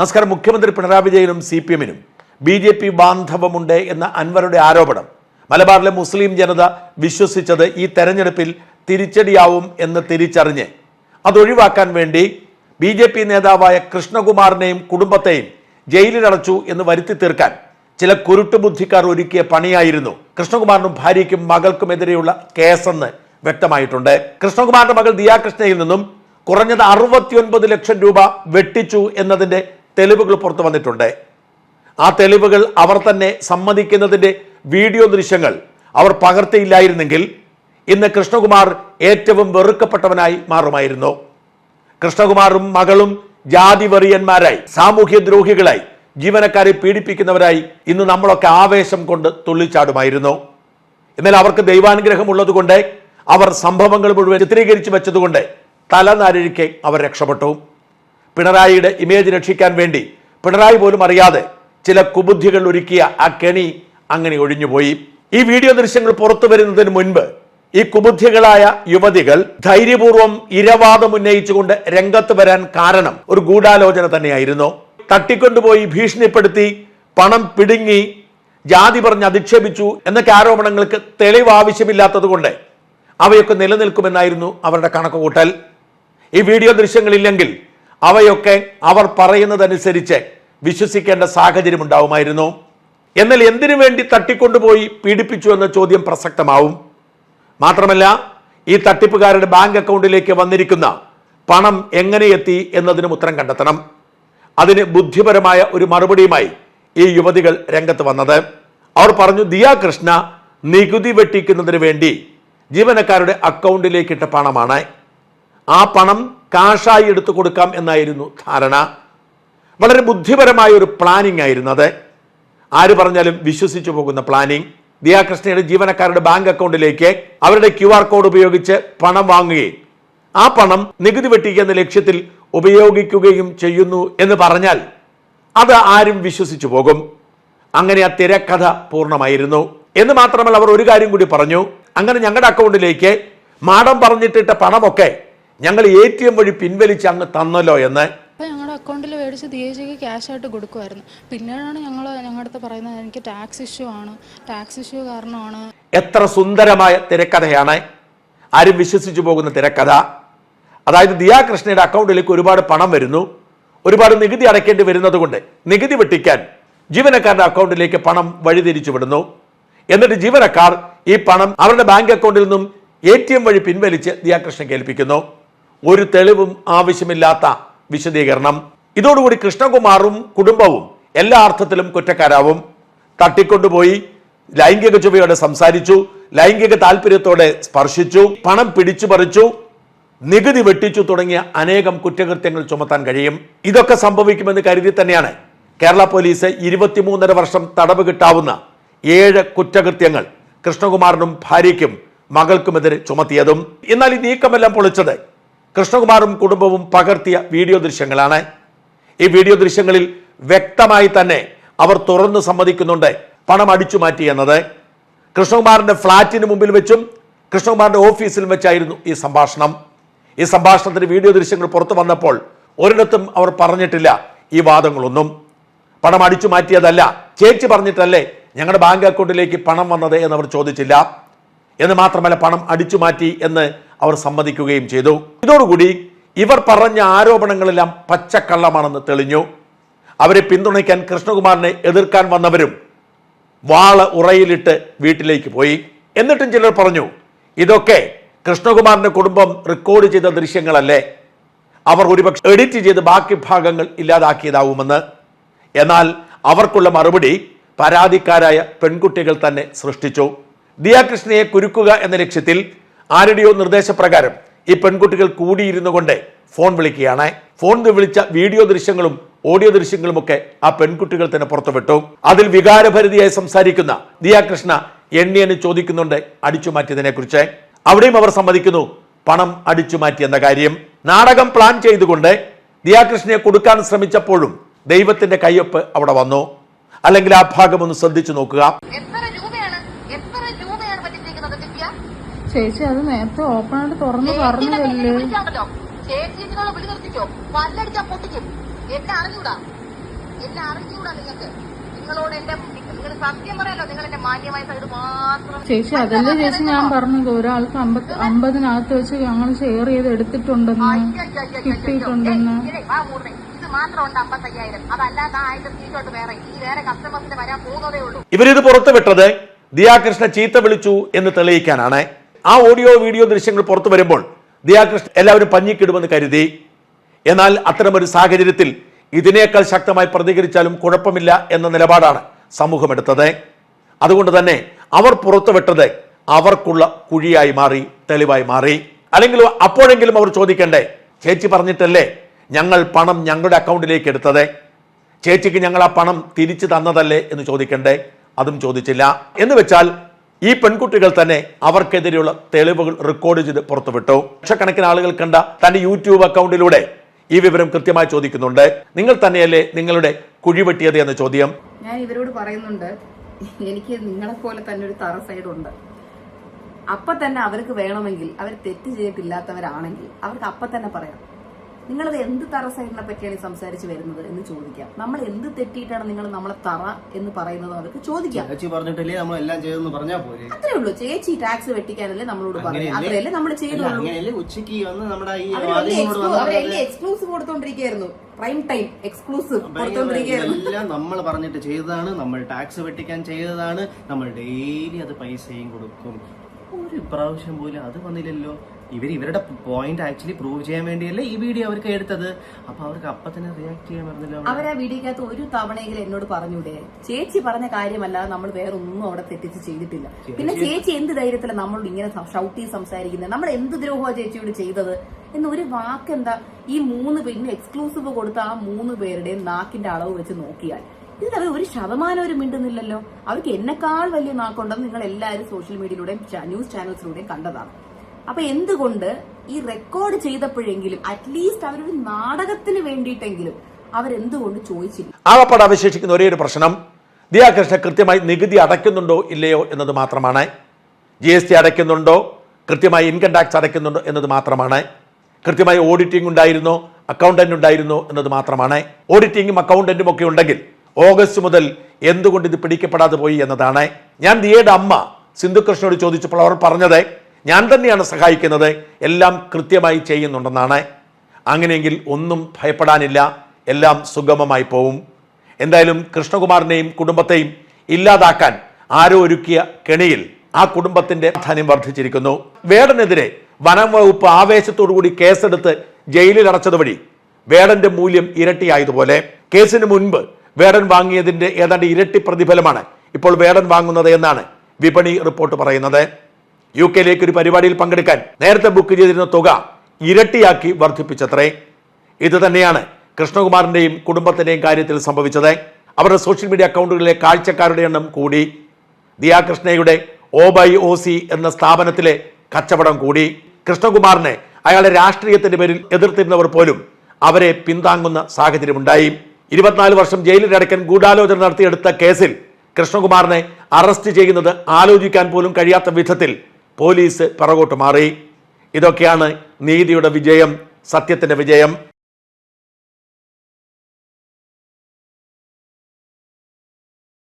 നമസ്കാരം. മുഖ്യമന്ത്രി പിണറായി വിജയനും സി പി എമ്മിനും. ബി ജെ പി ബാന്ധവമുണ്ട് എന്ന അൻവറുടെ ആരോപണം. മലബാറിലെ മുസ്ലിം ജനത വിശ്വസിച്ചത് ഈ തെരഞ്ഞെടുപ്പിൽ തിരിച്ചടിയാവും എന്ന് തിരിച്ചറിഞ്ഞ്. അതൊഴിവാക്കാൻ വേണ്ടി ബി ജെ പി നേതാവായ കൃഷ്ണകുമാറിനെയും കുടുംബത്തെയും ജയിലിലടച്ചു എന്ന് വരുത്തി തീർക്കാൻ ചില കുരുട്ടുബുദ്ധിക്കാർ ഒരുക്കിയ പണിയായിരുന്നു. കൃഷ്ണകുമാറിനും ഭാര്യയ്ക്കും മകൾക്കുമെതിരെയുള്ള കേസെന്ന് വ്യക്തമായിട്ടുണ്ട്. കൃഷ്ണകുമാറിന്റെ മകൾ ദിയാകൃഷ്ണയിൽ നിന്നും കുറഞ്ഞത് അറുപത്തിയൊൻപത് ലക്ഷം രൂപ വെട്ടിച്ചു എന്നതിന്റെ തെളിവുകൾ പുറത്തു വന്നിട്ടുണ്ട്. ആ തെളിവുകൾ അവർ തന്നെ സമ്മതിക്കുന്നതിന്റെ വീഡിയോ ദൃശ്യങ്ങൾ അവർ പകർത്തിയില്ലായിരുന്നെങ്കിൽ ഇന്ന് കൃഷ്ണകുമാർ ഏറ്റവും വെറുക്കപ്പെട്ടവനായി മാറുമായിരുന്നു. കൃഷ്ണകുമാറും മകളും ജാതി വെറിയന്മാരായി സാമൂഹ്യ ദ്രോഹികളായി ജീവനക്കാരെ പീഡിപ്പിക്കുന്നവരായി ഇന്ന് നമ്മളൊക്കെ ആവേശം കൊണ്ട് തുള്ളിച്ചാടുമായിരുന്നു. എന്നാൽ അവർക്ക് ദൈവാനുഗ്രഹം ഉള്ളതുകൊണ്ട് അവർ സംഭവങ്ങൾ മുഴുവൻ ചിത്രീകരിച്ചു വെച്ചതുകൊണ്ട് തലനാരിഴിക്ക് അവർ രക്ഷപ്പെട്ടു. പിണറായിയുടെ ഇമേജ് രക്ഷിക്കാൻ വേണ്ടി പിണറായി പോലും അറിയാതെ ചില കുബുദ്ധികൾ ഒരുക്കിയ ആ കെണി അങ്ങനെ ഒഴിഞ്ഞുപോയി. ഈ വീഡിയോ ദൃശ്യങ്ങൾ പുറത്തു വരുന്നതിന് മുൻപ് ഈ കുബുദ്ധികളായ യുവതികൾ ധൈര്യപൂർവം ഇരവാദം ഉന്നയിച്ചുകൊണ്ട് രംഗത്ത് വരാൻ കാരണം ഒരു ഗൂഢാലോചന തന്നെയായിരുന്നു. തട്ടിക്കൊണ്ടുപോയി ഭീഷണിപ്പെടുത്തി പണം പിടുങ്ങി ജാതി പറഞ്ഞ് അധിക്ഷേപിച്ചു എന്നൊക്കെ ആരോപണങ്ങൾക്ക് തെളിവ് ആവശ്യമില്ലാത്തത് കൊണ്ട് അവയൊക്കെ നിലനിൽക്കുമെന്നായിരുന്നു അവരുടെ കണക്കുകൂട്ടൽ. ഈ വീഡിയോ ദൃശ്യങ്ങളില്ലെങ്കിൽ അവയൊക്കെ അവർ പറയുന്നതനുസരിച്ച് വിശ്വസിക്കേണ്ട സാഹചര്യം ഉണ്ടാവുമായിരുന്നു. എന്നാൽ എന്തിനു വേണ്ടി തട്ടിക്കൊണ്ടുപോയി പീഡിപ്പിച്ചു എന്ന ചോദ്യം പ്രസക്തമാവും. മാത്രമല്ല ഈ തട്ടിപ്പുകാരുടെ ബാങ്ക് അക്കൗണ്ടിലേക്ക് വന്നിരിക്കുന്ന പണം എങ്ങനെ എത്തി എന്നതിനും ഉത്തരം കണ്ടെത്തണം. അതിന് ബുദ്ധിപരമായ ഒരു മറുപടിയുമായി ഈ യുവതികൾ രംഗത്ത് വന്നത്. അവർ പറഞ്ഞു ദിയാ കൃഷ്ണ നികുതി വെട്ടിക്കുന്നതിന് വേണ്ടി ജീവനക്കാരുടെ അക്കൗണ്ടിലേക്ക് ഇട്ട പണമാണ്. ആ പണം കാഷായി എടുത്തു കൊടുക്കാം എന്നായിരുന്നു ധാരണ. വളരെ ബുദ്ധിപരമായ ഒരു പ്ലാനിംഗ് ആയിരുന്നു അത്. ആര് പറഞ്ഞാലും വിശ്വസിച്ചു പോകുന്ന പ്ലാനിംഗ് ദിയാകൃഷ്ണയുടെ ജീവനക്കാരുടെ ബാങ്ക് അക്കൗണ്ടിലേക്ക് അവരുടെ ക്യു ആർ കോഡ് ഉപയോഗിച്ച് പണം വാങ്ങുകയും ആ പണം നികുതി വെട്ടിക്കുക എന്ന ലക്ഷ്യത്തിൽ ഉപയോഗിക്കുകയും ചെയ്യുന്നു എന്ന് പറഞ്ഞാൽ അത് ആരും വിശ്വസിച്ചു പോകും. അങ്ങനെ ആ തിരക്കഥ പൂർണമായിരുന്നു. എന്ന് മാത്രമല്ല അവർ ഒരു കാര്യം കൂടി പറഞ്ഞു. അങ്ങനെ ഞങ്ങളുടെ അക്കൗണ്ടിലേക്ക് മാഡം പറഞ്ഞിട്ടിട്ട പണമൊക്കെ ഞങ്ങൾ എ ടി എം വഴി പിൻവലിച്ച് അങ്ങ് തന്നല്ലോ എന്ന്. ഞങ്ങളുടെ അക്കൗണ്ടിൽ മേടിച്ച് ദി എ ജിക്ക് ക്യാഷ് ആയിട്ട് കൊടുക്കുമായിരുന്നു പിന്നീടാണ് ഞങ്ങൾ ഞങ്ങളുടെ അടുത്ത് പറയുന്നത് എനിക്ക് ടാക്സ് ഇഷ്യൂ ആണ്. ടാക്സ് ഇഷ്യൂ കാരണമാണ്. എത്ര സുന്ദരമായ തിരക്കഥയാണ്. ആരും വിശ്വസിച്ചു പോകുന്ന തിരക്കഥ. അതായത് ദിയാകൃഷ്ണയുടെ അക്കൗണ്ടിലേക്ക് ഒരുപാട് പണം വരുന്നു. ഒരുപാട് നികുതി അടയ്ക്കേണ്ടി വരുന്നതുകൊണ്ട് നികുതി വെട്ടിക്കാൻ ജീവനക്കാരുടെ അക്കൗണ്ടിലേക്ക് പണം വഴിതിരിച്ചു വിടുന്നു. എന്നിട്ട് ജീവനക്കാർ ഈ പണം അവരുടെ ബാങ്ക് അക്കൗണ്ടിൽ നിന്നും എ ടി എം വഴി പിൻവലിച്ച് ദിയാകൃഷ്ണൻ ഏൽപ്പിക്കുന്നു ഒരു തെളിവും ആവശ്യമില്ലാത്ത വിശദീകരണം. ഇതോടുകൂടി കൃഷ്ണകുമാറും കുടുംബവും എല്ലാ അർത്ഥത്തിലും കുറ്റക്കാരാവും. തട്ടിക്കൊണ്ടുപോയി ലൈംഗിക ചുവയോടെ സംസാരിച്ചു ലൈംഗിക താല്പര്യത്തോടെ സ്പർശിച്ചു പണം പിടിച്ചു പറിച്ചു നികുതി വെട്ടിച്ചു തുടങ്ങിയ അനേകം കുറ്റകൃത്യങ്ങൾ ചുമത്താൻ കഴിയും. ഇതൊക്കെ സംഭവിക്കുമെന്ന് കരുതി തന്നെയാണ് കേരള പോലീസ് ഇരുപത്തിമൂന്നര വർഷം തടവ് കിട്ടാവുന്ന ഏഴ് കുറ്റകൃത്യങ്ങൾ കൃഷ്ണകുമാറിനും ഭാര്യയ്ക്കും മകൾക്കുമെതിരെ ചുമത്തിയതും. എന്നാൽ ഈ നീക്കമെല്ലാം പൊളിച്ചത് കൃഷ്ണകുമാറും കുടുംബവും പകർത്തിയ വീഡിയോ ദൃശ്യങ്ങളാണ്. ഈ വീഡിയോ ദൃശ്യങ്ങളിൽ വ്യക്തമായി തന്നെ അവർ തുറന്നു സമ്മതിക്കുന്നുണ്ട് പണം അടിച്ചു മാറ്റി എന്നത്. കൃഷ്ണകുമാറിന്റെ ഫ്ളാറ്റിന് മുമ്പിൽ വെച്ചും കൃഷ്ണകുമാറിന്റെ ഓഫീസിൽ വെച്ചായിരുന്നു ഈ സംഭാഷണം. ഈ സംഭാഷണത്തിന് വീഡിയോ ദൃശ്യങ്ങൾ പുറത്തു വന്നപ്പോൾ ഒരിടത്തും അവർ പറഞ്ഞിട്ടില്ല ഈ വാദങ്ങളൊന്നും. പണം അടിച്ചു മാറ്റിയതല്ല ചേച്ചി പറഞ്ഞിട്ടല്ലേ ഞങ്ങളുടെ ബാങ്ക് അക്കൗണ്ടിലേക്ക് പണം വന്നത് എന്ന് അവർ ചോദിച്ചില്ല. എന്ന് മാത്രമല്ല പണം അടിച്ചു മാറ്റി എന്ന് അവർ സമ്മതിക്കുകയും ചെയ്തു. ഇതോടുകൂടി ഇവർ പറഞ്ഞ ആരോപണങ്ങളെല്ലാം പച്ചക്കള്ളമാണെന്ന് തെളിഞ്ഞു. അവരെ പിന്തുണയ്ക്കാൻ കൃഷ്ണകുമാറിനെ എതിർക്കാൻ വന്നവരും വാൾ ഉറയിലിട്ട് വീട്ടിലേക്ക് പോയി. എന്നിട്ടും ചിലർ പറഞ്ഞു ഇതൊക്കെ കൃഷ്ണകുമാറിന്റെ കുടുംബം റെക്കോർഡ് ചെയ്ത ദൃശ്യങ്ങളല്ലേ. അവർ ഒരുപക്ഷെ എഡിറ്റ് ചെയ്ത് ബാക്കി ഭാഗങ്ങൾ ഇല്ലാതാക്കിയതാവുമെന്ന്. എന്നാൽ അവർക്കുള്ള മറുപടി പരാതിക്കാരായ പെൺകുട്ടികൾ തന്നെ സൃഷ്ടിച്ചു. ദിയാകൃഷ്ണയെ കുരുക്കുക എന്ന ലക്ഷ്യത്തിൽ ആരുടെയോ നിർദ്ദേശപ്രകാരം ഈ പെൺകുട്ടികൾ കൂടിയിരുന്നു കൊണ്ട് ഫോൺ വിളിക്കുകയാണ്. ഫോൺ വിളിച്ച വീഡിയോ ദൃശ്യങ്ങളും ഓഡിയോ ദൃശ്യങ്ങളും ഒക്കെ ആ പെൺകുട്ടികൾ തന്നെ പുറത്തുവിട്ടു. അതിൽ വികാരഭരിതിയായി സംസാരിക്കുന്ന ദിയാകൃഷ്ണ എണ്ണിയെന്ന് ചോദിക്കുന്നുണ്ട് അടിച്ചു മാറ്റിയതിനെ കുറിച്ച്. അവിടെയും അവർ സമ്മതിക്കുന്നു പണം അടിച്ചു മാറ്റിയെന്ന കാര്യം. നാടകം പ്ലാൻ ചെയ്തുകൊണ്ട് ദിയാകൃഷ്ണയെ കൊടുക്കാൻ ശ്രമിച്ചപ്പോഴും ദൈവത്തിന്റെ കയ്യൊപ്പ് അവിടെ വന്നു. അല്ലെങ്കിൽ ആ ഭാഗം ഒന്ന് ശ്രദ്ധിച്ചു നോക്കുക. ചേച്ചി അത് നേരത്തെ ഓപ്പൺ ആയിട്ട് തുറന്ന് പറഞ്ഞു പറഞ്ഞതല്ലേ? വിളിച്ചാണല്ലോ ചേച്ചിനെ വിളി നിർത്തിക്കോ. പല്ലടിച്ചാ പൊട്ടിക്കും. എന്നെ അറിഞ്ഞൂടാ എന്നെ അറിഞ്ഞൂടാ നിങ്ങൾക്ക് നിങ്ങളോട് എന്റെ നിങ്ങൾ സത്യം പറയാലോ നിങ്ങൾ എന്റെ മാന്യമായ സൈഡ് മാത്രം ചേച്ചി അതല്ലേ ചേച്ചി ഞാൻ പറഞ്ഞത്? ഒരാൾക്ക് അമ്പത് അമ്പതിനകത്ത് വെച്ച് ഞങ്ങൾ ഷെയർ ചെയ്ത് എടുത്തിട്ടുണ്ടെന്ന് കിട്ടിയിട്ടുണ്ടെന്ന്. ഇവരിത് പുറത്തുവിട്ടത് ദിയാകൃഷ്ണ ചീത്ത വിളിച്ചു എന്ന് തെളിയിക്കാനാണ്. ആ ഓഡിയോ വീഡിയോ ദൃശ്യങ്ങൾ പുറത്തു വരുമ്പോൾ ദിയാകൃഷ്ണൻ എല്ലാവരും പഞ്ഞിക്കിടുമെന്ന് കരുതി. എന്നാൽ അത്തരമൊരു സാഹചര്യത്തിൽ ഇതിനേക്കാൾ ശക്തമായി പ്രതികരിച്ചാലും കുഴപ്പമില്ല എന്ന നിലപാടാണ് സമൂഹമെടുത്തത് അതുകൊണ്ട് തന്നെ അവർ പുറത്തുവിട്ടത് അവർക്കുള്ള കുഴിയായി മാറി തെളിവായി മാറി. അല്ലെങ്കിൽ അപ്പോഴെങ്കിലും അവർ ചോദിക്കണ്ടേ ചേച്ചി പറഞ്ഞിട്ടല്ലേ ഞങ്ങൾ പണം ഞങ്ങളുടെ അക്കൗണ്ടിലേക്ക് എടുത്തത്? ചേച്ചിക്ക് ഞങ്ങൾ ആ പണം തിരിച്ചു തന്നതല്ലേ? എന്ന് ചോദിക്കണ്ടേ? അതും ചോദിച്ചില്ല. എന്ന് വെച്ചാൽ ഈ പെൺകുട്ടികൾ തന്നെ അവർക്കെതിരെയുള്ള തെളിവുകൾ റെക്കോർഡ് ചെയ്ത് പുറത്തുവിട്ടു. ലക്ഷക്കണക്കിന് ആളുകൾ കണ്ട തന്റെ യൂട്യൂബ് അക്കൗണ്ടിലൂടെ ഈ വിവരം കൃത്യമായി ചോദിക്കുന്നുണ്ട്. നിങ്ങൾ തന്നെയല്ലേ നിങ്ങളുടെ കുഴിവെട്ടിയത് എന്ന ചോദ്യം. ഞാൻ ഇവരോട് പറയുന്നുണ്ട് എനിക്ക് നിങ്ങളെ പോലെ തന്നെ ഒരു തറ ഉണ്ട്. അപ്പൊ തന്നെ അവർക്ക് വേണമെങ്കിൽ അവർ തെറ്റ് ചെയ്തിട്ടില്ലാത്തവരാണെങ്കിൽ അവർക്ക് അപ്പൊ തന്നെ പറയാം. നിങ്ങളത് എന്ത് തറ സൈഡിനെ പറ്റിയാണ് ഈ സംസാരിച്ച് വരുന്നത് എന്ന് ചോദിക്കാം. നമ്മൾ എന്ത് തെറ്റിയിട്ടാണ് നിങ്ങൾ നമ്മളെ തറ എന്ന് പറയുന്നത് അവർക്ക് ചോദിക്കാം. ചേച്ചി പറഞ്ഞിട്ടില്ലേ നമ്മൾ എല്ലാം ചെയ്തെന്ന് പറഞ്ഞാ പോലെ അത്രേ ഉള്ളൂ. ചേച്ചി ടാക്സ് വെട്ടിക്കാനല്ലേ നമ്മളോട് പറഞ്ഞു അത്രയല്ലേ നമ്മൾ ചെയ്തുള്ളൂ. ഉച്ചയ്ക്ക് ഉച്ചയ്ക്ക് വന്ന് നമ്മുടെ ഈ എക്സ്ക്ലൂസീവ് കൊടുത്തോണ്ടിരിക്കുന്നു പ്രൈം ടൈം എക്സ്ക്ലൂസീവ് എല്ലാം നമ്മൾ പറഞ്ഞിട്ട് ചെയ്തതാണ്. നമ്മൾ ടാക്സ് വെട്ടിക്കാൻ ചെയ്തതാണ്. നമ്മൾ ഡെയിലി അത് പൈസയും കൊടുക്കും. ഒരു പ്രാവശ്യം പോലും അത് വന്നില്ലല്ലോ. ഇവർ ഇവരുടെ പോയിന്റ് ആക്ച്വലി പ്രൂവ് ചെയ്യാൻ വേണ്ടിയല്ലേ ഈ വീഡിയോ അവർക്ക് എടുത്തത്. അപ്പൊ അവർക്ക് അപ്പൊ തന്നെ റിയാക്ട് ചെയ്യാൻ പറഞ്ഞല്ലോ ആ വീഡിയോക്കകത്ത് ഒരു തവണയെങ്കിലും എന്നോട് പറഞ്ഞൂടെ? ചേച്ചി പറഞ്ഞ കാര്യമല്ല നമ്മൾ വേറെ ഒന്നും അവിടെ തെറ്റിച്ച് ചെയ്തിട്ടില്ല. പിന്നെ ചേച്ചി എന്ത് ധൈര്യത്തില നമ്മളോട് ഇങ്ങനെ ഷൗട്ടി സംസാരിക്കുന്നത്? നമ്മൾ എന്ത് ദ്രോഹമാണ് ചേച്ചിയോട് ചെയ്തത്? എന്ന് ഒരു വാക്കെന്താ? ഈ മൂന്ന് പേര് എക്സ്ക്ലൂസീവ് കൊടുത്ത ആ മൂന്ന് പേരുടെയും നാക്കിന്റെ അളവ് വെച്ച് നോക്കിയാൽ ഇതിൽ അവർ ഒരു ശതമാനം മിണ്ടുന്നില്ലല്ലോ. അവർക്ക് എന്നെക്കാൾ വലിയ നാക്കുണ്ടെന്ന് നിങ്ങൾ എല്ലാവരും സോഷ്യൽ മീഡിയയിലൂടെയും ന്യൂസ് ചാനൽസിലൂടെയും കണ്ടതാണ്. അപ്പൊ എന്തുകൊണ്ട് ഈ റെക്കോർഡ് ചെയ്തപ്പോഴെങ്കിലും അറ്റ്ലീസ്റ്റ് അവരൊരു നാടകത്തിന് വേണ്ടിയിട്ടെങ്കിലും അവരെന്തുകൊണ്ട് ചോദിച്ചില്ല? ആവപ്പാട് അവശേഷിക്കുന്ന ഒരേ ഒരു പ്രശ്നം ദിയാകൃഷ്ണ കൃത്യമായി നികുതി അടയ്ക്കുന്നുണ്ടോ ഇല്ലയോ എന്നത് മാത്രമാണ്. ജി എസ് ടി അടയ്ക്കുന്നുണ്ടോ? കൃത്യമായി ഇൻകം ടാക്സ് അടയ്ക്കുന്നുണ്ടോ എന്നത് മാത്രമാണ്. കൃത്യമായി ഓഡിറ്റിംഗ് ഉണ്ടായിരുന്നോ? അക്കൗണ്ടന്റ് ഉണ്ടായിരുന്നോ എന്നത് മാത്രമാണ്. ഓഡിറ്റിംഗും അക്കൗണ്ടന്റും ഒക്കെ ഉണ്ടെങ്കിൽ ഓഗസ്റ്റ് മുതൽ എന്തുകൊണ്ട് ഇത് പിടിക്കപ്പെടാതെ പോയി എന്നതാണ്. ഞാൻ ദിയയുടെ അമ്മ സിന്ധു കൃഷ്ണനോട് ചോദിച്ചപ്പോൾ അവർ പറഞ്ഞത് ഞാൻ തന്നെയാണ് സഹായിക്കുന്നത്. എല്ലാം കൃത്യമായി ചെയ്യുന്നുണ്ടെന്നാണ്. അങ്ങനെയെങ്കിൽ ഒന്നും ഭയപ്പെടാനില്ല. എല്ലാം സുഗമമായി പോവും. എന്തായാലും കൃഷ്ണകുമാറിനെയും കുടുംബത്തെയും ഇല്ലാതാക്കാൻ ആരോ ഒരുക്കിയ കെണിയിൽ ആ കുടുംബത്തിന്റെ പ്രാധാന്യം വർദ്ധിച്ചിരിക്കുന്നു. വേടനെതിരെ വനം വകുപ്പ് ആവേശത്തോടുകൂടി കേസെടുത്ത് ജയിലിൽ അടച്ചത് വഴി വേടന്റെ മൂല്യം ഇരട്ടിയായതുപോലെ കേസിന് മുൻപ് വേടൻ വാങ്ങിയതിന്റെ ഏതാണ്ട് ഇരട്ടി പ്രതിഫലമാണ് ഇപ്പോൾ വേടൻ വാങ്ങുന്നത് എന്നാണ് വിപണി റിപ്പോർട്ട് പറയുന്നത്. യു കെയിലേക്ക് ഒരു പരിപാടിയിൽ പങ്കെടുക്കാൻ നേരത്തെ ബുക്ക് ചെയ്തിരുന്ന തുക ഇരട്ടിയാക്കി വർദ്ധിപ്പിച്ചത്രേ. ഇത് തന്നെയാണ് കൃഷ്ണകുമാറിന്റെയും കുടുംബത്തിന്റെയും കാര്യത്തിൽ സംഭവിച്ചത്. അവരുടെ സോഷ്യൽ മീഡിയ അക്കൗണ്ടുകളിലെ കാഴ്ചക്കാരുടെ എണ്ണം കൂടി. ദിയാകൃഷ്ണയുടെ ഒ ബൈ ഒ സി എന്ന സ്ഥാപനത്തിലെ കച്ചവടം കൂടി. കൃഷ്ണകുമാറിനെ അയാളെ രാഷ്ട്രീയത്തിന്റെ പേരിൽ എതിർത്തിരുന്നവർ പോലും അവരെ പിന്താങ്ങുന്ന സാഹചര്യമുണ്ടായി. ഇരുപത്തിനാല് വർഷം ജയിലിൽ അടയ്ക്കാൻ ഗൂഢാലോചന നടത്തിയെടുത്ത കേസിൽ കൃഷ്ണകുമാറിനെ അറസ്റ്റ് ചെയ്യുന്നത് ആലോചിക്കാൻ പോലും കഴിയാത്ത വിധത്തിൽ പോലീസ് പിറകോട്ട് മാറി. ഇതൊക്കെയാണ് നീതിയുടെ വിജയം സത്യത്തിന്റെ വിജയം.